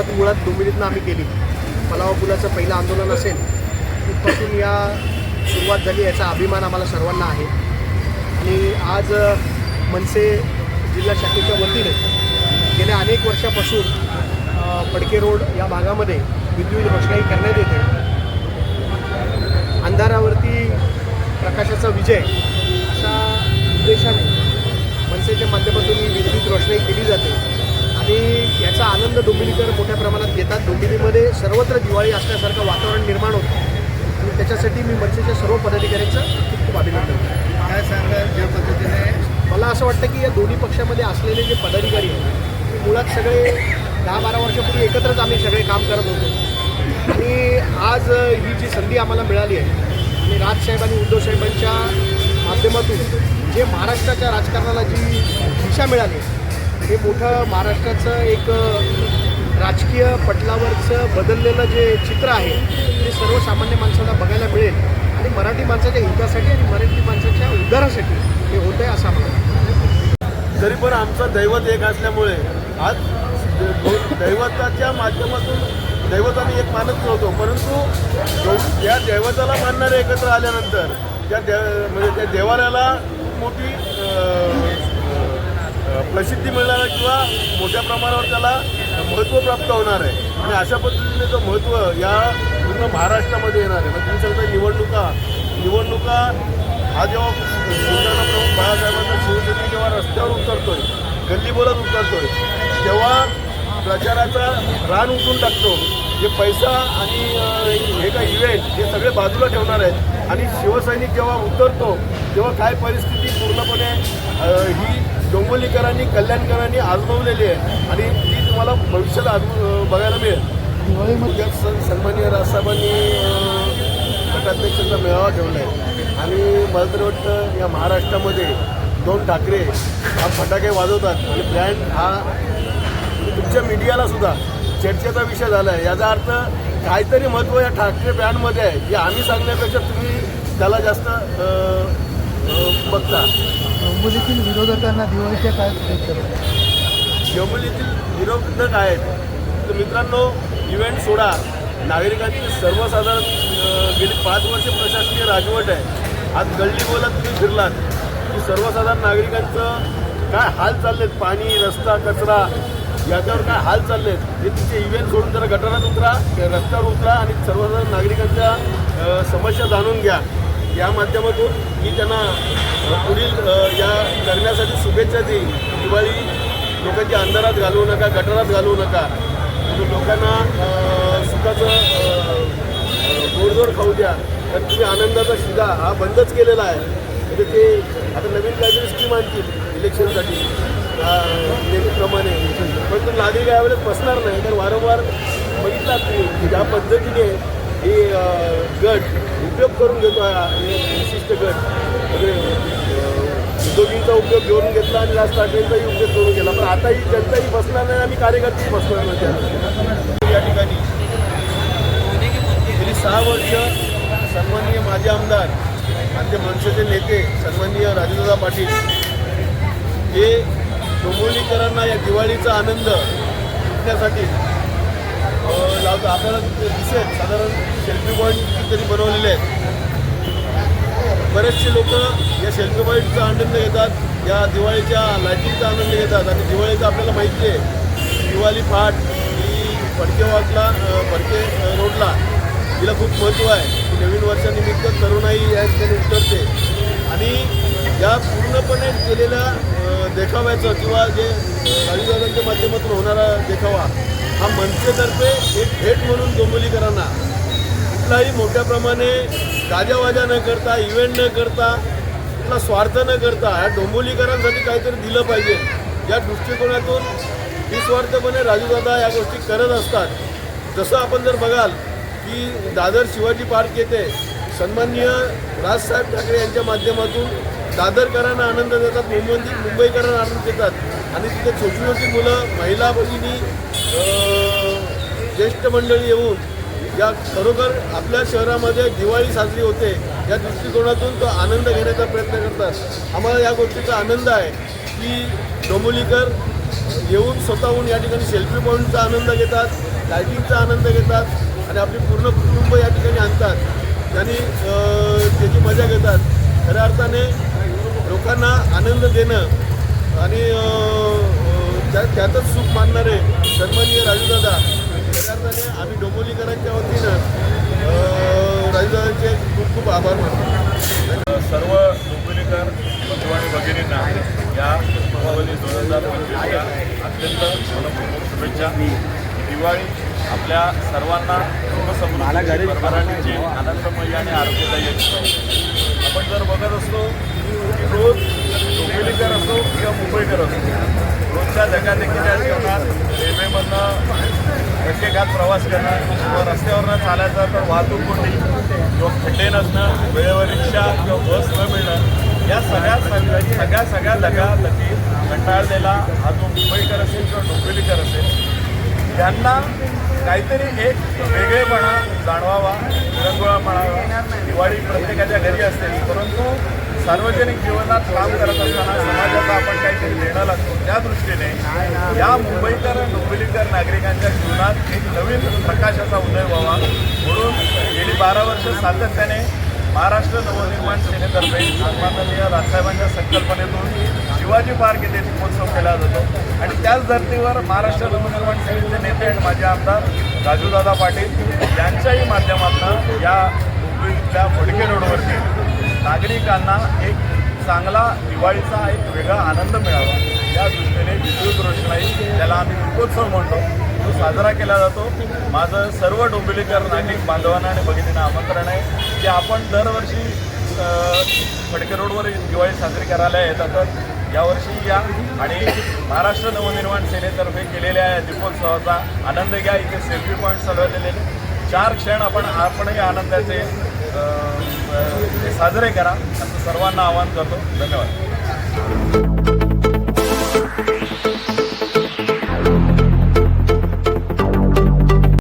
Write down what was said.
सुरुवात मुळात डोंबिवलीतनं आम्ही केली. पलावा पुलाचं पहिलं आंदोलन असेल तिथपासून या सुरुवात झाली याचा अभिमान आम्हाला सर्वांना आहे. आणि आज मनसे जिल्हा शाखेच्या वतीने गेल्या अनेक वर्षापासून फडके रोड या भागामध्ये विद्युत रोषणाई करण्यात येते. अंधारावरती प्रकाशाचा विजय अशा उद्देशाने मनसेच्या माध्यमातून ही विद्युत रोषणाई केली जाते. आणि याचा आनंद डोंबिवलीकर मोठ्या प्रमाणात घेतात. डोंबिवलीमध्ये सर्वत्र दिवाळी असल्यासारखं वातावरण निर्माण होतं. आणि त्याच्यासाठी मी मनसेच्या सर्व पदाधिकाऱ्यांचं खूप खूप अभिनंदन करतो. काय सांगाल ज्या पद्धतीने? मला असं वाटतं की या दोन्ही पक्षामध्ये असलेले जे पदाधिकारी आहेत ते मुळात सगळे दहा बारा वर्षापूर्वी एकत्रच आम्ही सगळे काम करत होतो. आणि आज ही जी संधी आम्हाला मिळाली आहे आणि राजसाहेब आणि उद्धवसाहेबांच्या माध्यमातून जे महाराष्ट्राच्या राजकारणाला जी दिशा मिळाली हे मोठं महाराष्ट्राचं एक राजकीय पटलावरचं बदललेलं जे चित्र आहे ते सर्वसामान्य माणसाला बघायला मिळेल. आणि मराठी माणसाच्या हितासाठी आणि मराठी माणसाच्या उद्धारासाठी हे होतं आहे असं आम्हाला तरी पण आमचं दैवत एक असल्यामुळे आज दैवताच्या माध्यमातून दैवताने एक मानत नव्हतो. परंतु या दैवताला मानणारे एकत्र आल्यानंतर त्या देव म्हणजे त्या देवाऱ्याला खूप मोठी प्रसिद्धी मिळणार आहे किंवा मोठ्या प्रमाणावर त्याला महत्त्व प्राप्त होणार आहे. आणि अशा पद्धतीने तो महत्त्व या पूर्ण महाराष्ट्रामध्ये येणार आहे. मग तुम्ही सांगता निवडणुका. निवडणुका हा जेव्हा शिवसेना प्रमुख बाळासाहेबांचा शिवसेने जेव्हा रस्त्यावर उतरतोय गल्ली बोलत उतरतोय तेव्हा प्रचाराचा रान उठून टाकतो. जे पैसा आणि हे काय इव्हेंट हे सगळे बाजूला ठेवणार आहेत. आणि शिवसैनिक जेव्हा उतरतो तेव्हा काय परिस्थिती पूर्णपणे ही डोंबिवलीकरांनी कल्याणकरांनी आजमावलेली आहे. आणि ती तुम्हाला भविष्यात आजम बघायला मिळेल. दिवाळीमध्ये उद्या सन सन्माननीय राजसाहेबांनी गटाध्यक्षाचा मेळावा ठेवला आहे आणि मला तर वाटतं या महाराष्ट्रामध्ये दोन ठाकरे हा फटाके वाजवतात. आणि ब्रँड हा तुमच्या मीडियाला सुद्धा चर्चेचा विषय झाला आहे याचा अर्थ काहीतरी महत्त्व या ठाकरे ब्रँडमध्ये आहे. हे आम्ही सांगण्यापेक्षा तुम्ही त्याला जास्त बघता. डोंबिवलीतील विरोधकांना दिवाळीच्या काय शुभेच्छा? जमुलीतील विरोधक आहेत. तर मित्रांनो इव्हेंट सोडा. नागरिकांची सर्वसाधारण गेली पाच वर्ष प्रशासकीय राजवट आहे. आज गल्ली बोलत तुम्ही फिरलात. की सर्वसाधारण नागरिकांचं काय हाल चाललेत? पाणी रस्ता कचरा याच्यावर काय हाल चाललेत? हे तुमचे इव्हेंट सोडून जरा गटारात उतरा रस्त्यावर उतरा आणि सर्वसाधारण नागरिकांच्या समस्या जाणून घ्या. या माध्यमातून मी त्यांना पुढील या करण्यासाठी शुभेच्छा देईन. दिवाळी लोकांच्या अंधारात घालवू नका गटारात घालवू नका. म्हणजे लोकांना सुखाचं गोडजोड गोडधोड खाऊ द्या. तर तुम्ही आनंदाचा शिदा हा बंदच केलेला आहे. म्हणजे ते आता नवीन काहीतरी स्कीम आणतील इलेक्शनसाठी नेहमीप्रमाणे. पण तो नागरिक यावेळेस बसणार नाही. तर वारंवार बघितलात तुम्ही की ज्या पद्धतीने हे गट उपयोग करून घेतो हा हे विशिष्ट गट. म्हणजे उद्योगींचा उपयोग घेऊन घेतला आणि राज ठाकरेंचाही उपयोग करून गेला पण आता ही जनताही बसणार नाही आणि कार्यकर्तेही बसणार नाही त्या- या ठिकाणी. गेली सहा वर्ष सन्माननीय माजी आमदार आमचे मनसेचे नेते सन्माननीय राजेंद्रदा पाटील हे डोंबिवलीकरांना या दिवाळीचा आनंद लुटण्यासाठी आपल्याला दिसेल साधारण सेल्फी पॉईंट तरी बनवलेले आहेत. बरेचसे लोक या सेल्फी पॉईंटचा आनंद घेतात या दिवाळीच्या लाईटिंगचा आनंद घेतात. आणि दिवाळीचं आपल्याला माहिती आहे दिवाळी पहाट ही फडके वाटला फडके रोडला तिला खूप महत्त्व आहे. नवीन वर्षानिमित्त तरुणाई या ठिकाणी उतरते. आणि या पूर्णपणे केलेल्या देखाव्याचं किंवा जे राजूदादांच्या माध्यमातून होणारा देखावा हा मनसेतर्फे एक भेट म्हणून डोंबिवलीकरांना कुठलाही मोठ्या प्रमाणे गाजावाजा न करता इव्हेंट न करता कुठला स्वार्थ न करता ह्या डोंबिवलीकरांसाठी काहीतरी दिलं पाहिजे. या दृष्टिकोनातून निस्वार्थपणे राजूदादा या गोष्टी करत असतात. जसं आपण जर बघाल की दादर शिवाजी पार्क येथे सन्माननीय राजसाहेब ठाकरे यांच्या माध्यमातून दादरकरांना आनंद देतात मुंबई मुंबईकरांना आनंद देतात. आणि तिथे छोटी छोटी मुलं महिला भगिनी ज्येष्ठ मंडळी येऊन या खरोखर आपल्या शहरामध्ये दिवाळी साजरी होते या दृष्टिकोनातून तो आनंद घेण्याचा प्रयत्न करतात. आम्हाला या गोष्टीचा आनंद आहे की डोंबोलीकर येऊन स्वतःहून या ठिकाणी सेल्फी पॉईंटचा आनंद घेतात लायटिंगचा आनंद घेतात आणि आपली पूर्ण कुटुंब या ठिकाणी आणतात. आणि त्याची मजा घेतात. खऱ्या अर्थाने लोकांना आनंद देणं आणि त्या त्यातच सुख मानणारे सन्माननीय राजूदादा खऱ्या अर्थाने आम्ही डोंबोलीकरांच्या वतीनं राजूदादांचे खूप खूप आभार मानतो. सर्व डोंबोलीकर बंधू आणि भगिनींना या दीपावली दोन हजार पंचवीसच्या अत्यंत मनपूर्वक शुभेच्छा. दिवाळी आपल्या सर्वांना सुखसमृद्धी परभराणीची आनंदमयी आणि आरोग्यदायी. आपण जर बघत असतो की रोज डोंबिवलीकर असो किंवा मुंबईकर असो रोजच्या धकाधकीच्या जीवनात रेल्वेमधनं धक्केघात प्रवास करणं किंवा रस्त्यावरनं चालायचा तर वाहतूक कोंडी किंवा खड्डे नसणं वेळेवर रिक्षा किंवा बस न मिळणं या सगळ्या सगळ्या सगळ्या सगळ्या धकाधकी कंटाळलेला हा जो मुंबईकर असेल किंवा डोंबिवलीकर असेल त्यांना काहीतरी एक वेगळेपणा जाणवावा विरंगुळा म्हणावा. दिवाळी प्रत्येकाच्या घरी असते परंतु सार्वजनिक जीवनात काम करत असताना समाजाचा आपण काहीतरी देणं लागतो. त्या दृष्टीने या मुंबईकर डोंबिवलीकर नागरिकांच्या जीवनात एक नवीन प्रकाशाचा उदय व्हावा. म्हणून गेली बारा वर्ष सातत्याने महाराष्ट्र नवनिर्माण सेनेतर्फे माननीय राजसाहेबांच्या संकल्पनेतून शिवाजी पार्क येथे दीपोत्सव केला जातो. आणि त्याच धर्तीवर महाराष्ट्र नवनिर्माण सेनेचे नेते आणि माझे आमदार राजूदादा पाटील यांच्याही माध्यमातून या मुंबईतल्या फडके रोडवरती नागरिकांना एक चांगला दिवाळीचा एक वेगळा आनंद मिळावा. या दृष्टीने विद्युत रोषणाई त्याला आम्ही दीपोत्सव म्हणतो तो साजरा केला जातो. माझं सर्व डोंबिवलीकर नागरिक बांधवांना आणि भगिनींना आमंत्रण आहे की आपण दरवर्षी फडके रोडवर दिवाळी साजरी करायला येतात. यावर्षी या आणि महाराष्ट्र नवनिर्माण सेनेतर्फे केलेल्या या दीपोत्सवाचा आनंद घ्या. इथे सेल्फी पॉईंट चालवलेले चार क्षण आपण आपणही आनंदाचे साजरे करा. असं सर्वांना आवाहन करतो. धन्यवाद.